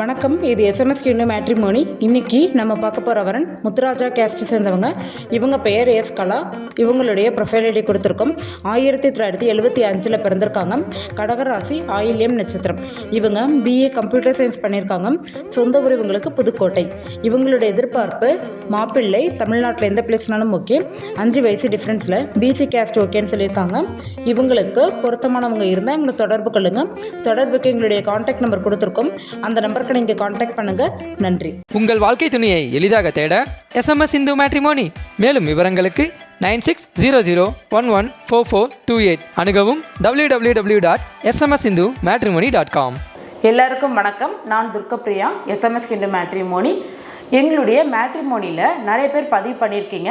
வணக்கம் இது எஸ்எம்எஸ் கிண்டு மேட்ரிமோனி. இன்னைக்கு நம்ம பார்க்க போகிற வரன் முத்துராஜா கேஸ்ட் சேர்ந்தவங்க. இவங்க பெயர் எஸ் கலா. இவங்களுடைய ப்ரொஃபைல் ஐடி கொடுத்துருக்கோம். ஆயிரத்தி தொள்ளாயிரத்தி எழுபத்தி அஞ்சில் பிறந்திருக்காங்க. கடகராசி ஆயில்யம் நட்சத்திரம். இவங்க பிஏ கம்ப்யூட்டர் சயின்ஸ் பண்ணியிருக்காங்க. சொந்த ஊர் இவங்களுக்கு புதுக்கோட்டை. இவங்களுடைய எதிர்பார்ப்பு மாப்பிள்ளை தமிழ்நாட்டில் எந்த பிளேஸ்னாலும் ஓகே அஞ்சு வயசு டிஃப்ரென்ஸில் பிசி கேஸ்ட் ஓகேன்னு சொல்லியிருக்காங்க. இவங்களுக்கு பொருத்தமானவங்க இருந்தால் எங்களை தொடர்பு கொள்ளுங்கள் தொடர்புக்கு எங்களுடைய கான்டாக்ட் நம்பர் கொடுத்துருக்கோம். அந்த நம்பர் நம்பருக்கு நீங்கள் காண்டாக்ட் பண்ணுங்கள் நன்றி. உங்கள் வாழ்க்கை துணையை எளிதாக தேட எஸ்எம்எஸ் இந்து மேட்ரிமோனி மேலும் விவரங்களுக்கு nine six zero zero one one four four two eight அணுகவும் W W W dot SMS Hindu matrimony dot com எல்லாருக்கும் வணக்கம். நான் துர்கப்பிரியா எஸ்எம்எஸ் கிண்டு மேட்ரிமோனி எங்களுடைய மேட்ரிமோனியில் நிறைய பேர் பதிவு பண்ணியிருக்கீங்க.